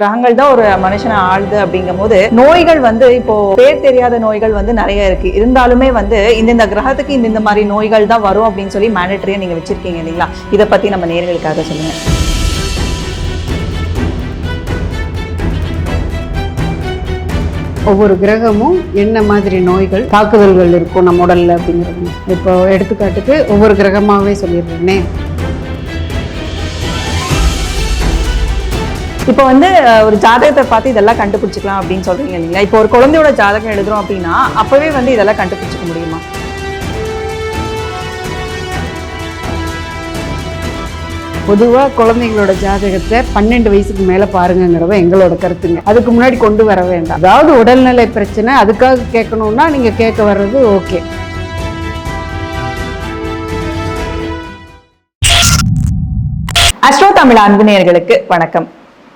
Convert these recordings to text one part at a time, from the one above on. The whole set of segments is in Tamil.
கிரகங்கள் தான் ஒரு மனுஷனை ஆளுது அப்படிங்கும் போது நோய்கள் வந்து இப்போ பேர் தெரியாத நோய்கள் வந்து நிறைய இருக்கு. இருந்தாலுமே வந்து இந்தந்த கிரகத்துக்கு இந்த இந்த மாதிரி நோய்கள் தான் வரும் அப்படின்னு சொல்லி மேண்டட்ரியா நீங்க வச்சிருக்கீங்க இல்லைங்களா? இதை பத்தி நம்ம நேர்களுக்காக சொல்லுங்க. ஒவ்வொரு கிரகமும் என்ன மாதிரி நோய்கள் தாக்குதல்கள் இருக்கும் நம்ம உடல்ல அப்படிங்கிறது. இப்போ எடுத்துக்காட்டுக்கு ஒவ்வொரு கிரகமாகவே சொல்லிடுறேனே. இப்போ வந்து ஒரு ஜாதகத்தை பார்த்து இதெல்லாம் கண்டுபிடிச்சிக்கலாம் அப்படின்னு சொல்றீங்க இல்லைங்களா? இப்போ ஒரு குழந்தையோட ஜாதகம் எழுதுறோம் அப்படின்னா அப்பவே வந்து இதெல்லாம் கண்டுபிடிச்சிக்க முடியுமா? பொதுவாக குழந்தைங்களோட ஜாதகத்தை பன்னெண்டு வயசுக்கு மேலே பாருங்கங்கிறத எங்களோட கருத்துங்க. அதுக்கு முன்னாடி கொண்டு வர வேண்டாம். அதாவது உடல்நிலை பிரச்சனை அதுக்காக கேட்கணும்னா நீங்கள் கேட்க வர்றது ஓகே. அஸ்ட்ரோ தமிழ் அன்பு நேயர்களுக்கு வணக்கம்.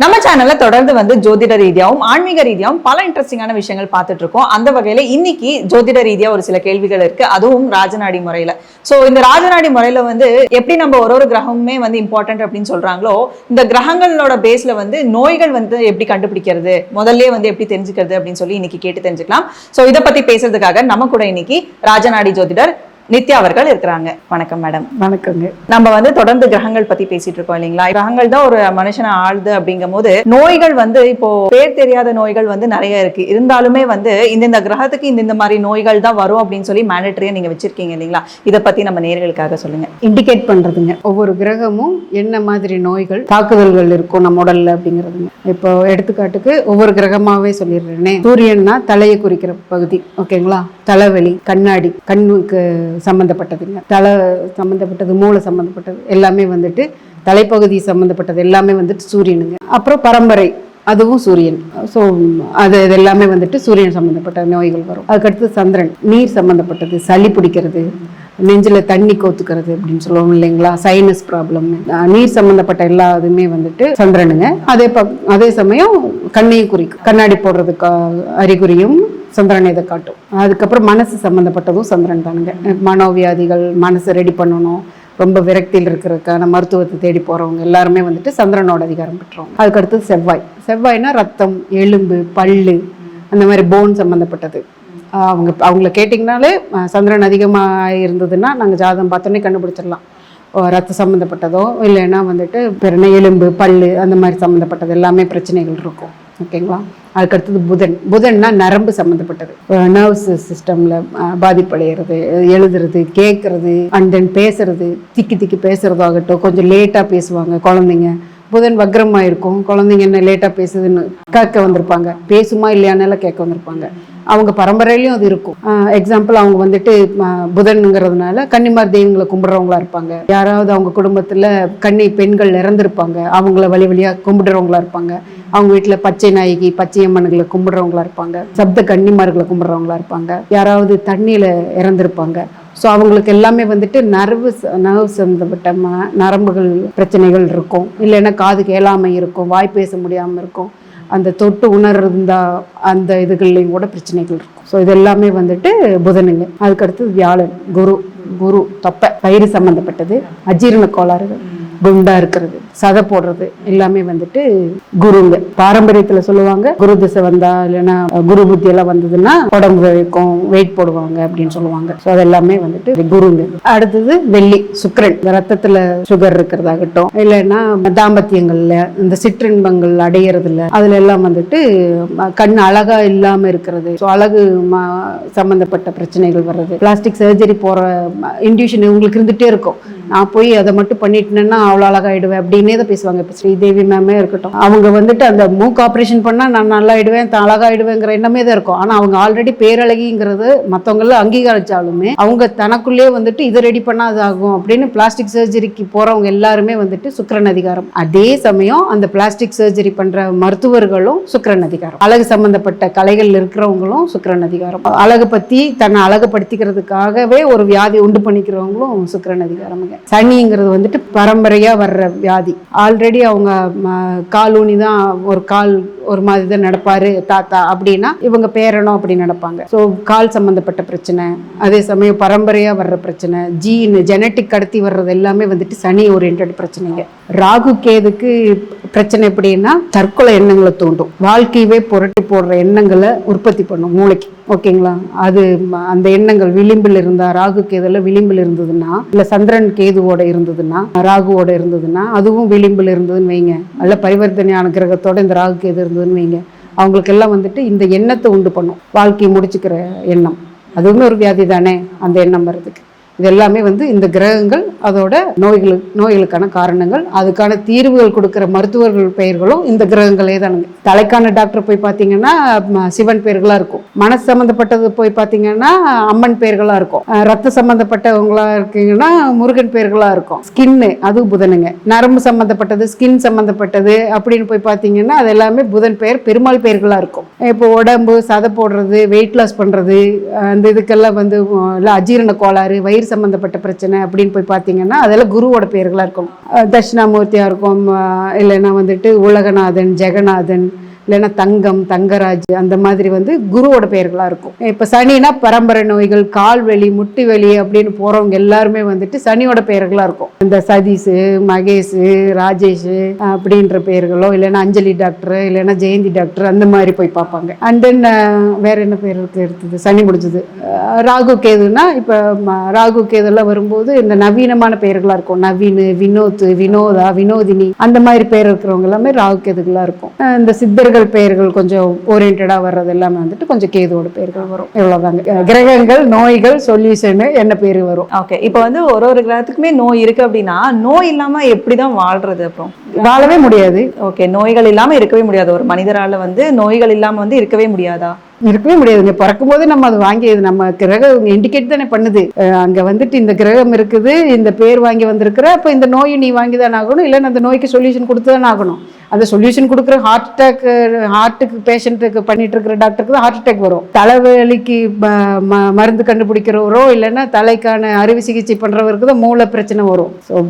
நம்ம சேனல்ல தொடர்ந்து வந்து ஜோதிட ரீதியாகவும் ஆன்மீக ரீதியாகவும் பல இன்ட்ரெஸ்டிங்கான விஷயங்கள் பார்த்துட்டு இருக்கோம். அந்த வகையில இன்னைக்கு ஜோதிட ரீதியா ஒரு சில கேள்விகள் இருக்கு. அதுவும் ராஜநாடி முறையில. சோ இந்த ராஜநாடி முறையில வந்து எப்படி நம்ம ஒரு ஒரு கிரகமுமே வந்து இம்பார்ட்டன்ட் அப்படின்னு சொல்றாங்களோ இந்த கிரகங்களோட பேஸ்ல வந்து நோய்கள் வந்து எப்படி கண்டுபிடிக்கிறது முதல்ல வந்து எப்படி தெரிஞ்சுக்கிறது அப்படின்னு சொல்லி இன்னைக்கு கேட்டு தெரிஞ்சுக்கலாம். சோ இதை பத்தி பேசுறதுக்காக நம்ம கூட இன்னைக்கு ராஜநாடி ஜோதிடர் நித்யா அவர்கள் இருக்கிறாங்க. வணக்கம் மேடம் வணக்கங்க. நம்ம வந்து தொடர்ந்து கிரகங்கள் பத்தி பேசிட்டு இருக்கோம் இல்லைங்களா? கிரகங்கள் தான் ஒரு மனுஷனை ஆளுது அப்படிங்கும் போது நோய்கள் வந்து இப்போ பேர் தெரியாத நோய்கள் வந்து நிறைய இருக்கு. இருந்தாலுமே வந்து இந்தந்த கிரகத்துக்கு இந்த இந்த மாதிரி நோய்கள் தான் வரும் அப்படின்னு சொல்லி மேண்டட்டரியா நீங்க வச்சிருக்கீங்க இல்லைங்களா? இதை பத்தி நம்ம நேர்களுக்காக சொல்லுங்க. இண்டிகேட் பண்ணுறதுங்க ஒவ்வொரு கிரகமும் என்ன மாதிரி நோய்கள் தாக்குதல்கள் இருக்கும் நம்ம உடல்ல அப்படிங்கிறதுங்க. இப்போ எடுத்துக்காட்டுக்கு ஒவ்வொரு கிரகமாவே சொல்லிடுறேனே. சூரியன்னா தலையை குறிக்கிற பகுதி ஓகேங்களா? தலைவலி கண்ணாடி கண்ணுக்கு சம்மந்தப்பட்டதுங்க தலை சம்மந்தப்பட்டது மூளை சம்மந்தப்பட்டது எல்லாமே வந்துட்டு தலைப்பகுதி சம்மந்தப்பட்டது எல்லாமே வந்துட்டு சூரியனுங்க. அப்புறம் பரம்பரை அதுவும் சூரியன். ஸோ அது இது எல்லாமே வந்துட்டு சூரியன் சம்மந்தப்பட்ட நோய்கள் வரும். அதுக்கடுத்து சந்திரன் நீர் சம்மந்தப்பட்டது சளி பிடிக்கிறது நெஞ்சில் தண்ணி கோத்துக்கிறது அப்படின்னு சொல்லுவோம் இல்லைங்களா? சைனஸ் ப்ராப்ளம் நீர் சம்மந்தப்பட்ட எல்லா இதுவுமே வந்துட்டு சந்திரனுங்க. அதே ப அதே சமயம் கண்ணையும் குறிக்கும். கண்ணாடி போடுறதுக்கு அறிகுறியும் சந்திரன் இதை காட்டும். அதுக்கப்புறம் மனசு சம்மந்தப்பட்டதும் சந்திரன் தானுங்க மனோவியாதிகள் மனசை ரெடி பண்ணணும் ரொம்ப விரக்தியில் இருக்கிறதுக்கான மருத்துவத்தை தேடி போகிறவங்க எல்லாருமே வந்துட்டு சந்திரனோட அதிகாரம் பெற்றவங்க. அதுக்கடுத்து செவ்வாய். செவ்வாய்னா ரத்தம் எலும்பு பல்லு அந்த மாதிரி போன் சம்மந்தப்பட்டது அவங்க அவங்கள கேட்டிங்கனாலே சந்திரன் அதிகமாக இருந்ததுன்னா நாங்கள் ஜாதகம் பார்த்தோன்னே கண்டுபிடிச்சிடலாம். ரத்த சம்மந்தப்பட்டதோ இல்லைன்னா வந்துட்டு பிறனை எலும்பு பல்லு அந்த மாதிரி சம்மந்தப்பட்டது எல்லாமே பிரச்சனைகள் இருக்கும். ஓகேங்களா? அதுக்கடுத்தது புதன். புதன்னா நரம்பு சம்மந்தப்பட்டது நர்வ்ஸ் சிஸ்டமில் பாதிப்படைகிறது எழுதுறது கேட்குறது அண்ட் தென் பேசுறது திக்கி திக்கி பேசுறதாகட்டும் கொஞ்சம் லேட்டாக பேசுவாங்க குழந்தைங்க. புதன் வக்ரமாக இருக்கும் குழந்தைங்க என்ன லேட்டாக பேசுதுன்னு கேட்க வந்திருப்பாங்க. பேசுமா இல்லையானால கேட்க வந்திருப்பாங்க. அவங்க பரம்பரையிலையும் அது இருக்கும். எக்ஸாம்பிள் அவங்க வந்துட்டு புதனுங்கிறதுனால கன்னிமார் தெய்வங்களை கும்பிடுறவங்களா இருப்பாங்க. யாராவது அவங்க குடும்பத்தில் கன்னி பெண்கள் இறந்துருப்பாங்க. அவங்கள வழி வழியாக கும்பிடுறவங்களா இருப்பாங்க. அவங்க வீட்டில் பச்சை நாயகி பச்சை அம்மன்களை கும்பிடுறவங்களா இருப்பாங்க. சப்த கன்னிமார்களை கும்பிடுறவங்களா இருப்பாங்க. யாராவது தண்ணியில் இறந்துருப்பாங்க. ஸோ அவங்களுக்கு எல்லாமே வந்துட்டு நர்வு நர்வ் சம்மந்தப்பட்ட நரம்புகள் பிரச்சனைகள் இருக்கும். இல்லைன்னா காது கேளாமை இருக்கும் வாய் பேச முடியாமல் இருக்கும். அந்த தொட்டு உணர்ந்தா அந்த இதுகள்லையும் கூட பிரச்சனைகள் இருக்கும். ஸோ இது எல்லாமே வந்துட்டு புதனுங்க. அதுக்கடுத்து வியாழன் குரு குரு தொப்பை பயிறு சம்மந்தப்பட்டது அஜீரண கோளாறுகள். குண்டா இருக்கிறது சதை போடுறது எல்லாமே வந்துட்டு குருங்க. பாரம்பரியத்துல சொல்லுவாங்க குரு திசை வந்தா இல்லைன்னா குரு புத்தி எல்லாம் வந்ததுன்னா உடம்பு வைக்கும் வெயிட் போடுவாங்க அப்படின்னு சொல்லுவாங்க. ஸோ அது எல்லாமே வந்துட்டு குருங்க. அடுத்தது வெள்ளி சுக்கரன். இந்த ரத்தத்துல சுகர் இருக்கிறதாகட்டும் இல்லைன்னா தாம்பத்தியங்கள்ல இந்த சிற்றின்பங்கள் அடையிறதுல அதுல எல்லாம் வந்துட்டு கண் அழகா இல்லாம இருக்கிறது. ஸோ அழகு சம்பந்தப்பட்ட பிரச்சனைகள் வர்றது. பிளாஸ்டிக் சர்ஜரி போற இன்டியூஷன் உங்களுக்கு இருந்துட்டே இருக்கும். நான் போய் அதை மட்டும் பண்ணிட்டேன்னா அவ்வளோ அழகாயிடுவேன் அப்படின்னே தான் பேசுவாங்க. இப்போ ஸ்ரீதேவி மேமே இருக்கட்டும். அவங்க வந்துட்டு அந்த மூக்கு ஆப்ரேஷன் பண்ணால் நான் நல்லா ஆயிடுவேன் தான் அழகாயிடுவேங்கிற எண்ணமே தான் இருக்கும். ஆனால் அவங்க ஆல்ரெடி பேரழகிங்கிறது மற்றவங்கள அங்கீகரித்தாலுமே அவங்க தனக்குள்ளேயே வந்துட்டு இதை ரெடி பண்ணால் அது ஆகும் அப்படின்னு பிளாஸ்டிக் சர்ஜரிக்கு போகிறவங்க எல்லாருமே வந்துட்டு சுக்கரன் அதிகாரம். அதே சமயம் அந்த பிளாஸ்டிக் சர்ஜரி பண்ணுற மருத்துவர்களும் சுக்கரன் அதிகாரம். அழகு சம்மந்தப்பட்ட கலைகள் இருக்கிறவங்களும் சுக்கிரன் அதிகாரம். அழகு பற்றி தன்னை அழகுபடுத்திக்கிறதுக்காகவே ஒரு வியாதி உண்டு பண்ணிக்கிறவங்களும் சுக்கிரன் அதிகாரமுங்க சனிங்கிறது வந்துட்டு பரம்பரையாக வர்ற வியாதி. ஆல்ரெடி அவங்க காலூனி கால் ஊனி தான் ஒரு கால் ஒரு மாதிரி தான் நடப்பாரு தாத்தா அப்படின்னா இவங்க பேரனும் அப்படி நடப்பாங்க ஸோ கால் சம்பந்தப்பட்ட பிரச்சனை அதே சமயம் பரம்பரையாக வர்ற பிரச்சனை ஜீன் ஜெனட்டிக் கடத்தி வர்றது எல்லாமே வந்துட்டு சனி ஓரியன்ட் பிரச்சனைங்க. ராகு கேதுக்கு பிரச்சனை எப்படின்னா தற்கொலை எண்ணங்களை தூண்டும். வாழ்க்கையவே புரட்டி போடுற எண்ணங்களை உற்பத்தி பண்ணும் மூளைக்கு. ஓகேங்களா? அது அந்த எண்ணங்கள் விளிம்பில் இருந்தா ராகு கேதுல விளிம்பில் இருந்ததுன்னா இல்ல சந்திரன் கேதுவோட இருந்ததுன்னா ராகுவோட இருந்ததுன்னா அதுவும் விளிம்பில் இருந்ததுன்னு வைங்க. நல்ல பரிவர்த்தனையான கிரகத்தோட இந்த ராகு கேது இருந்தது இருந்ததுன்னு வைங்க அவங்களுக்கெல்லாம் வந்துட்டு இந்த எண்ணத்தை உண்டு பண்ணும். வாழ்க்கையை முடிச்சுக்கிற எண்ணம். அதுவுமே ஒரு வியாதி தானே அந்த எண்ணம் வர்றதுக்கு. இது எல்லாமே வந்து இந்த கிரகங்கள் அதோட நோய்களுக்கு நோய்களுக்கான காரணங்கள் அதுக்கான தீர்வுகள் கொடுக்குற மருத்துவர்கள் பெயர்களும் இந்த கிரகங்களே தானுங்க தலைக்கான டாக்டர் போய் பார்த்தீங்கன்னா சிவன் பெயர்களாக இருக்கும். மனசு சம்மந்தப்பட்டது போய் பார்த்தீங்கன்னா அம்மன் பெயர்களாக இருக்கும். ரத்த சம்மந்தப்பட்டவங்களா இருக்கீங்கன்னா முருகன் பெயர்களாக இருக்கும். ஸ்கின்னு அது புதனுங்க. நரம்பு சம்மந்தப்பட்டது ஸ்கின் சம்மந்தப்பட்டது அப்படின்னு போய் பார்த்தீங்கன்னா அது எல்லாமே புதன் பெயர் பெருமாள் பெயர்களாக இருக்கும். இப்போ உடம்பு சதை போடுறது வெயிட் லாஸ் பண்ணுறது அந்த இதுக்கெல்லாம் வந்து அஹ், இல்லை அஜீரண கோளாறு வயிறு சம்மந்தப்பட்ட பிரச்சனை அப்படின்னு போய் பார்த்தீங்கன்னா பார்த்தீங்கன்னா அதெல்லாம் குருவோட பெயர்களா இருக்கும். தட்சிணாமூர்த்தியாக இருக்கும் இல்லைன்னா வந்துட்டு உலகநாதன் ஜெகநாதன் இல்லைன்னா தங்கம் தங்கராஜ் அந்த மாதிரி வந்து குருவோட பெயர்களாக இருக்கும். இப்போ சனினா பரம்பரை நோய்கள் கால் வலி முட்டி வலி அப்படின்னு போகிறவங்க எல்லாருமே வந்துட்டு சனியோட பெயர்களாக இருக்கும். இந்த சதீஷு மகேஷு ராஜேஷ் அப்படின்ற பெயர்களோ இல்லைன்னா அஞ்சலி டாக்டர் இல்லைன்னா ஜெயந்தி டாக்டர் அந்த மாதிரி போய் பார்ப்பாங்க. அண்ட் தென் வேற என்ன பேர் இருக்குது எடுத்தது? சனி முடிஞ்சது. ராகு கேதுனா இப்போ ராகு கேதுலாம் வரும்போது இந்த நவீனமான பெயர்களாக இருக்கும். நவீன் வினோத் வினோதா வினோதினி அந்த மாதிரி பேர் இருக்கிறவங்க எல்லாமே ராகு கேதுகளாக இருக்கும். இந்த சித்தர்கள் பெயர்கள் கொஞ்சம் ஓரியன்டா வர்றது எல்லாமே வந்துட்டு கொஞ்சம் கேதுவோட பெயர்கள் வரும். இவ்வளவுதாங்க. அஹ், கிரகங்கள் நோய்கள் சொல்யூஷனு என்ன பேர் வரும். ஓகே இப்போ வந்து ஒரு ஒரு கிரகத்துக்குமே நோய் இருக்கு அப்படின்னா நோய் இல்லாம எப்படிதான் வாழ்றது அப்புறம்? வாழவே முடியாது. ஓகே நோய்கள் இல்லாம இருக்கவே முடியாது. ஒரு மனிதரால வந்து நோய்கள் இல்லாம வந்து இருக்கவே முடியாதா? இருக்கவே முடியாதுங்க பிறக்கும்போது நம்ம அதை வாங்கியது. நம்ம கிரகம் இண்டிகேட் தானே பண்ணுது. அங்கே வந்துட்டு இந்த கிரகம் இருக்குது. இந்த பேர் வாங்கி வந்திருக்கிற அப்போ இந்த நோயை நீ வாங்கி தான் ஆகணும். இல்லைன்னா அந்த நோய்க்கு சொல்யூஷன் கொடுத்து தான் ஆகணும். அந்த சொல்யூஷன் கொடுக்குற ஹார்ட் அட்டாக் ஹார்ட்டுக்கு பேஷண்ட்டுக்கு பண்ணிட்டு இருக்கிற டாக்டருக்கு தான் ஹார்ட் அட்டாக் வரும். தலைவலிக்கு ம- ம- மருந்து கண்டுபிடிக்கிறவரோ இல்லைன்னா தலைக்கான அறுவை சிகிச்சை பண்ணுறவருக்கு தான் மூளை பிரச்சனை வரும். ஸோ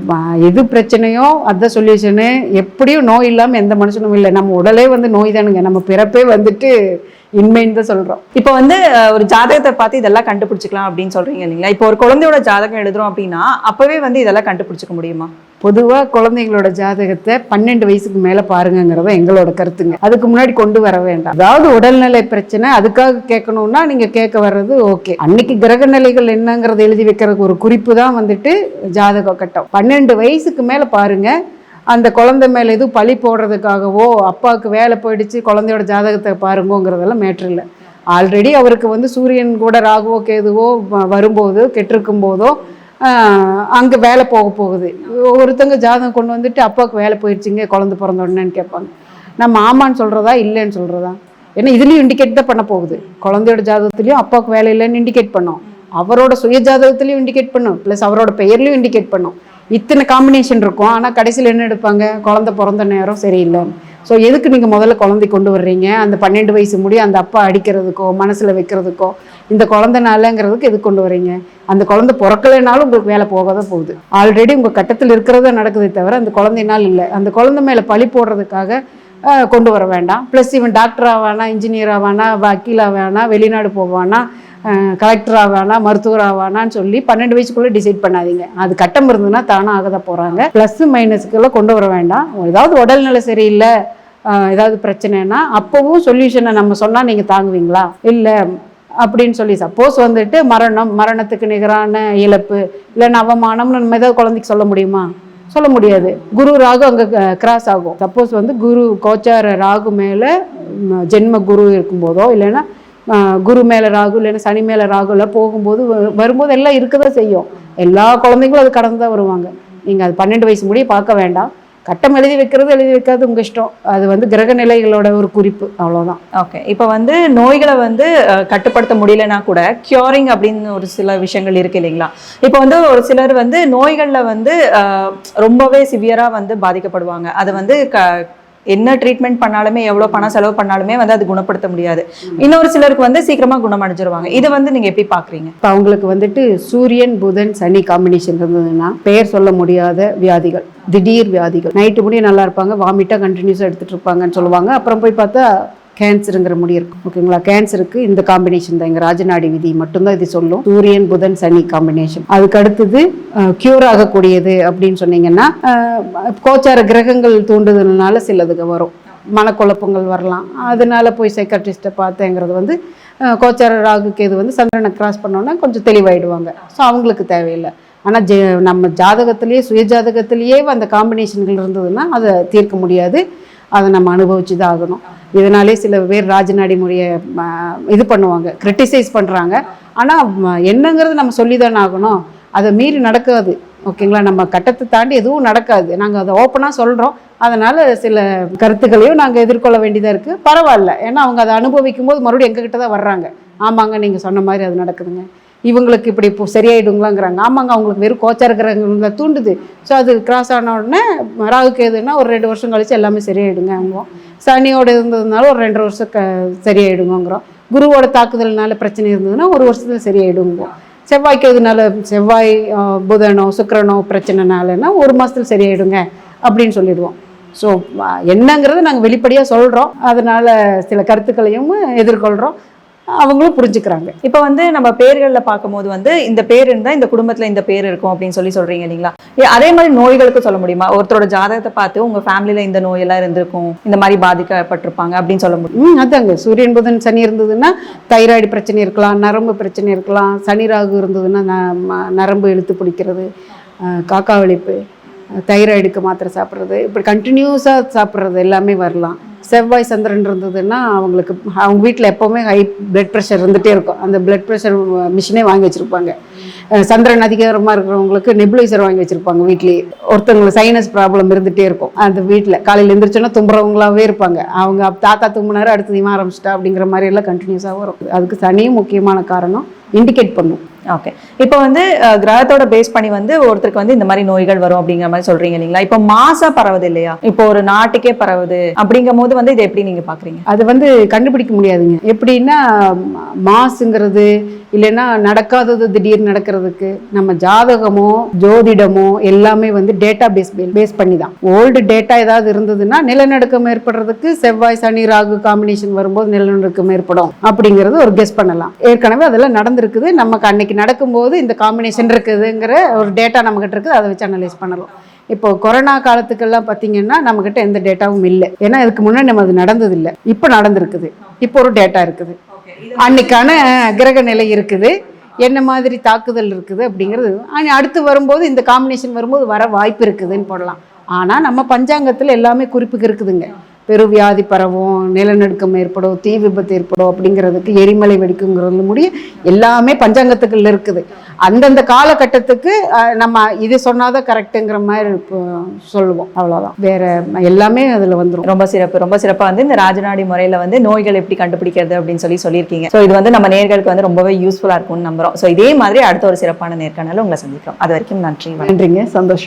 எது பிரச்சனையோ அதான் சொல்யூஷனு எப்படியும் நோய் இல்லாமல் எந்த மனுஷனும் இல்லை. நம்ம உடலே வந்து நோய் தானுங்க. நம்ம பிறப்பே வந்துட்டு இன்மைன்னு தான் சொல்றோம். இப்போ வந்து ஒரு ஜாதகத்தை பார்த்து இதெல்லாம் கண்டுபிடிச்சிக்கலாம் அப்படின்னு சொல்றீங்க இல்லைங்களா? இப்போ ஒரு குழந்தையோட ஜாதகம் எழுதுறோம் அப்படின்னா அப்பவே வந்து இதெல்லாம் கண்டுபிடிச்சிக்க முடியுமா? பொதுவா குழந்தைங்களோட ஜாதகத்தை பன்னெண்டு வயசுக்கு மேல பாருங்கங்கிறத எங்களோட கருத்துங்க. அதுக்கு முன்னாடி கொண்டு வர வேண்டாம். அதாவது உடல்நிலை பிரச்சனை அதுக்காக கேட்கணும்னா நீங்க கேட்க வர்றது ஓகே. அன்னைக்கு கிரக நிலைகள் என்னங்கிறத எழுதி வைக்கிறதுக்கு ஒரு குறிப்பு தான் வந்துட்டு ஜாதக கட்டம். பன்னெண்டு வயசுக்கு மேல பாருங்க அந்த குழந்தை மேலே எதுவும் பழி போடுறதுக்காகவோ அப்பாவுக்கு வேலை போயிடுச்சு குழந்தையோட ஜாதகத்தை பாருங்கோங்கிறதெல்லாம் மேட்ரு இல்லை. ஆல்ரெடி அவருக்கு வந்து சூரியன் கூட ராகுவோ கேதுவோ வ- வரும்போதோ கெட்டிருக்கும் போதோ அங்கே வேலை போக போகுது. ஒருத்தங்க ஜாதகம் கொண்டு வந்துட்டு அப்பாவுக்கு வேலை போயிடுச்சுங்க குழந்த பிறந்த உடனேன்னு கேட்பாங்க. நம்ம ஆமான்னு சொல்கிறதா இல்லைன்னு சொல்கிறதா ஏன்னா இதுலேயும் இண்டிகேட் தான் பண்ண போகுது. குழந்தையோட ஜாதகத்துலேயும் அப்பாவுக்கு வேலை இல்லைன்னு இண்டிகேட் பண்ணோம். அவரோட சுய ஜாதகத்துலேயும் இண்டிகேட் பண்ணும். ப்ளஸ் அவரோட பெயர்லையும் இண்டிகேட் பண்ணும். இத்தனை காம்பினேஷன் இருக்கும். ஆனால் கடைசியில் என்ன எடுப்பாங்க? குழந்தை பிறந்த நேரம் சரியில்லை. ஸோ எதுக்கு நீங்கள் முதல்ல குழந்தை கொண்டு வர்றீங்க? அந்த பன்னெண்டு வயசு முடிய அந்த அப்பா அடிக்கிறதுக்கோ மனசில் வைக்கிறதுக்கோ இந்த குழந்தைனாலங்கிறதுக்கு எதுக்கு கொண்டு வரீங்க அந்த குழந்தை பிறக்கலைனாலும் உங்களுக்கு வேலை போக தான் போகுது. ஆல்ரெடி உங்கள் கட்டத்தில் இருக்கிறதா நடக்குதே தவிர அந்த குழந்தைனால் இல்லை. அந்த குழந்தை மேலே பழி போடுறதுக்காக கொண்டு வர வேண்டாம். ப்ளஸ் இவன் டாக்டர் ஆவானா இன்ஜினியர் ஆவானா வக்கீல் ஆவானா வெளிநாடு போவானா கலெக்டர் ஆவானா மருத்துவர் ஆவானான்னு சொல்லி பன்னெண்டு வயசுக்குள்ளே டிசைட் பண்ணாதீங்க. அது கட்டம் இருந்ததுன்னா தானாக ஆக தான் போகிறாங்க ப்ளஸ் மைனஸுக்குள்ளே கொண்டு வர வேண்டாம். ஏதாவது உடல்நிலை சரியில்லை ஏதாவது பிரச்சனைனா அப்போவும் சொல்யூஷனை நம்ம சொன்னால் நீங்கள் தாங்குவீங்களா? இல்லை அப்படின்னு சொல்லி சப்போஸ் வந்துட்டு மரணம் மரணத்துக்கு நிகரான இழப்பு இல்லைன்னா அவமானம்னு நம்ம ஏதாவது குழந்தைக்கு சொல்ல முடியுமா? சொல்ல முடியாது. குரு ராகு அங்கே கிராஸ் ஆகும். சப்போஸ் வந்து குரு கோச்சார ராகு மேலே ஜென்ம குரு இருக்கும்போதோ இல்லைன்னா குரு மேலே ராகு இல்லைன்னா சனி மேலே ராகுல போகும்போது வரும்போது எல்லாம் இருக்க தான் செய்யும். எல்லா குழந்தைங்களும் அது கடந்து தான் வருவாங்க. நீங்கள் அது பன்னெண்டு வயசு முடிய பார்க்க வேண்டாம். கட்டம் எழுதி வைக்கிறது எழுதி வைக்கிறது உங்கள் இஷ்டம். அது வந்து கிரக நிலைகளோட ஒரு குறிப்பு. அவ்வளோதான் ஓகே. இப்போ வந்து நோய்களை வந்து கட்டுப்படுத்த முடியலனா கூட கியூரிங் அப்படின்னு ஒரு சில விஷயங்கள் இருக்கு இல்லைங்களா? இப்போ வந்து ஒரு சிலர் வந்து நோய்களில் வந்து ரொம்பவே சிவியராக வந்து பாதிக்கப்படுவாங்க. அதை வந்து க என்ன ட்ரீட்மெண்ட் பண்ணாலுமே எவ்வளோ பணம் செலவு பண்ணாலுமே வந்து அது குணப்படுத்த முடியாது. இன்னொரு சிலருக்கு வந்து சீக்கிரமாக குணமடைஞ்சிருவாங்க. இதை வந்து நீங்கள் எப்படி பார்க்குறீங்க இப்போ அவங்களுக்கு வந்துட்டு சூரியன் புதன் சனி காம்பினேஷன் இருந்ததுன்னா பெயர் சொல்ல முடியாத வியாதிகள் திடீர் வியாதிகள். நைட்டு முடிய நல்லா இருப்பாங்க வாமிட்டாக கண்டினியூஸாக எடுத்துகிட்டு இருப்பாங்கன்னு சொல்லுவாங்க. அப்புறம் போய் பார்த்தா கேன்சருங்கிற முடி இருக்கும் ஓகேங்களா? கேன்சருக்கு இந்த காம்பினேஷன் தான். எங்கள் ராஜநாடி விதி மட்டும்தான் இது சொல்லும். சூரியன் புதன் சனி காம்பினேஷன் அதுக்கு அடுத்தது க்யூர் ஆகக்கூடியது அப்படின்னு சொன்னீங்கன்னா கோச்சார கிரகங்கள் தூண்டுதல்னால சிலதுக்கு வரும். மனக்குழப்பங்கள் வரலாம். அதனால போய் சைக்காட்ரிஸ்ட்டை பார்த்தேங்கிறது வந்து கோச்சார ராகுக்கு இது வந்து சந்திரனை கிராஸ் பண்ணோன்னா கொஞ்சம் தெளிவாயிடுவாங்க. ஸோ அவங்களுக்கு தேவையில்லை. ஆனால் ஜெ நம்ம ஜாதகத்திலேயே சுய ஜாதகத்திலேயே அந்த காம்பினேஷன்கள் இருந்ததுன்னா அதை தீர்க்க முடியாது. அதை நம்ம அனுபவிச்சு தான் ஆகணும் இதனாலே சில பேர் ராஜநாடி முறையை இது பண்ணுவாங்க கிரிட்டிசைஸ் பண்ணுறாங்க ஆனால் என்னங்கிறது நம்ம சொல்லி தானே ஆகணும். அதை மீறி நடக்காது. ஓகேங்களா? நம்ம கட்டத்தை தாண்டி எதுவும் நடக்காது. நாங்கள் அதை ஓப்பனாக சொல்கிறோம் அதனால் சில கருத்துக்களையும் நாங்கள் எதிர்கொள்ள வேண்டியதாக இருக்குது பரவாயில்ல. ஏன்னா அவங்க அதை அனுபவிக்கும் போது மறுபடியும் எங்ககிட்ட தான் வர்றாங்க. ஆமாங்க நீங்கள் சொன்ன மாதிரி அது நடக்குதுங்க. இவங்களுக்கு இப்படி இப்போ சரியாயிடுங்களாங்கிறாங்க. ஆமாங்க அவங்களுக்கு வெறும் கோச்சார கிரகங்களை தூண்டுது. ஸோ அது கிராஸ் ஆன உடனே ராகுக்கு எதுனா ஒரு ரெண்டு வருஷம் கழிச்சு எல்லாமே சரியாயிடுங்க அவங்க சனியோட இருந்ததுனால ஒரு ரெண்டு வருஷம் க சரியாயிடுங்கிறோம் குருவோட தாக்குதல்னால பிரச்சனை இருந்ததுன்னா ஒரு வருஷத்தில் சரியாயிடுங்க செவ்வாய்க்கு எதுனால செவ்வாய் புதனோ சுக்கரனோ பிரச்சனைனாலன்னா ஒரு மாதத்தில் சரியாயிடுங்க அப்படின்னு சொல்லிடுவோம். ஸோ என்னங்கிறத நாங்கள் வெளிப்படையாக சொல்கிறோம் அதனால் சில கருத்துக்களையும் எதிர்கொள்கிறோம் அவங்களும் புரிஞ்சுக்கிறாங்க. இப்போ வந்து நம்ம பேர்களில் பார்க்கும்போது வந்து இந்த பேர் இருந்தால் இந்த குடும்பத்தில் இந்த பேர் இருக்கும் அப்படின்னு சொல்லி சொல்கிறீங்க இல்லைங்களா? அதே மாதிரி நோய்களுக்கு சொல்ல முடியுமா? ஒருத்தரோட ஜாதகத்தை பார்த்து உங்கள் ஃபேமிலியில் இந்த நோயெல்லாம் இருந்திருக்கும் இந்த மாதிரி பாதிக்கப்பட்டிருப்பாங்க அப்படின்னு சொல்ல முடியும். ம் அதாங்க. சூரியன் புதன் சனி இருந்ததுன்னா தைராய்டு பிரச்சனை இருக்கலாம் நரம்பு பிரச்சனை இருக்கலாம் சனி ராகு இருந்ததுன்னா ந- ம- நரம்பு இழுத்து பிடிக்கிறது காக்கா வலிப்பு தைராய்டுக்கு மாத்திரை சாப்பிட்றது இப்படி கண்டினியூஸாக சாப்பிட்றது எல்லாமே வரலாம். செவ்வாய் சந்திரன் இருந்ததுன்னா அவங்களுக்கு அவங்க வீட்டில் எப்போவுமே ஹை பிளட் ப்ரெஷர் இருந்துகிட்டே இருக்கும். அந்த பிளட் ப்ரெஷர் மிஷினே வாங்கி வச்சுருப்பாங்க. சந்திரன் அதிகாரமாக இருக்கிறவங்களுக்கு நெபுலைசர் வாங்கி வச்சுருப்பாங்க வீட்லேயே. ஒருத்தவங்களுக்கு சைனஸ் ப்ராப்ளம் இருந்துகிட்டே இருக்கும். அந்த வீட்டில் காலையில் எழுந்திரிச்சோன்னா தும்புறவங்களாகவே இருப்பாங்க. அவங்க தாத்தா தும்புனாரு அடுத்து இவன் ஆரம்பிச்சிட்டா அப்படிங்கிற மாதிரி எல்லாம் கண்டினியூஸாக வரும். அதுக்கு சனியும் முக்கியமான காரணம் இண்டிகேட் பண்ணும். ஓகே இப்போ வந்து கிரகத்தோட பேஸ் பண்ணி வந்து ஒருத்தருக்கு வந்து இந்த மாதிரி நோய்கள் வரும் அப்படிங்கிற மாதிரி சொல்றீங்க இல்லைங்களா? இப்போ மாசா பரவுது இல்லையா? இப்போ ஒரு நாட்டுக்கே பரவுது அப்படிங்கும் போது வந்து இதை எப்படி நீங்க பாக்குறீங்க? அது வந்து கண்டுபிடிக்க முடியாதுங்க. எப்படின்னா மாசுங்கிறது இல்லைன்னா நடக்காதது திடீர்னு நடக்கிறதுக்கு நம்ம ஜாதகமோ ஜோதிடமோ எல்லாமே வந்து டேட்டா பேஸ் பேஸ் பண்ணி தான் ஓல்டு டேட்டா ஏதாவது இருந்ததுன்னா நிலநடுக்கம் ஏற்படுறதுக்கு செவ்வாய் சனி ராகு காம்பினேஷன் வரும்போது நிலநடுக்கம் ஏற்படும் அப்படிங்கிறது ஒரு கெஸ் பண்ணலாம். ஏற்கனவே அதெல்லாம் நடந்திருக்குது. நமக்கு அன்னைக்கு நடக்கும்போது இந்த காம்பினேஷன் இருக்குதுங்கிற ஒரு டேட்டா நம்மகிட்ட இருக்குது. அதை வச்சு அனலைஸ் பண்ணலாம். இப்போ கொரோனா காலத்துக்கெல்லாம் பார்த்தீங்கன்னா நம்மக்கிட்ட எந்த டேட்டாவும் இல்லை. ஏன்னா இதுக்கு முன்னாடி நம்ம அது நடந்ததில்லை. இப்போ நடந்திருக்குது. இப்போ ஒரு டேட்டா இருக்குது. அன்னைக்கான கிரக நிலை இருக்குது. என்ன மாதிரி தாக்குதல் இருக்குது அப்படிங்கிறது ஆனா அடுத்து வரும்போது இந்த காம்பினேஷன் வரும்போது வர வாய்ப்பு இருக்குதுன்னு போடலாம். ஆனால் நம்ம பஞ்சாங்கத்தில் எல்லாமே குறிப்புக்கு இருக்குதுங்க. பெருவியாதி பரவும் நிலநடுக்கம் ஏற்படும் தீ விபத்து ஏற்படும் அப்படிங்கிறதுக்கு எரிமலை வெடிக்குங்கிறது முடிய எல்லாமே பஞ்சாங்கத்துக்குள்ள இருக்குது. அந்தந்த காலகட்டத்துக்கு நம்ம இது சொன்னாதான் கரெக்டுங்கிற மாதிரி சொல்லுவோம். அவ்வளோதான் வேற எல்லாமே அதில் வந்துடும் ரொம்ப சிறப்பு. ரொம்ப சிறப்பா வந்து இந்த ராஜநாடி முறையில வந்து நோய்கள் எப்படி கண்டுபிடிக்கிறது அப்படின்னு சொல்லி சொல்லியிருக்கீங்க. ஸோ இது வந்து நம்ம நேர்களுக்கு வந்து ரொம்பவே யூஸ்ஃபுல்லா இருக்கும்னு நம்புறோம். ஸோ இதே மாதிரி அடுத்த ஒரு சிறப்பான நேர்காணல உங்களை சந்திக்கிறோம். அது வரைக்கும் நன்றி. நன்றிங்க. சந்தோஷம்.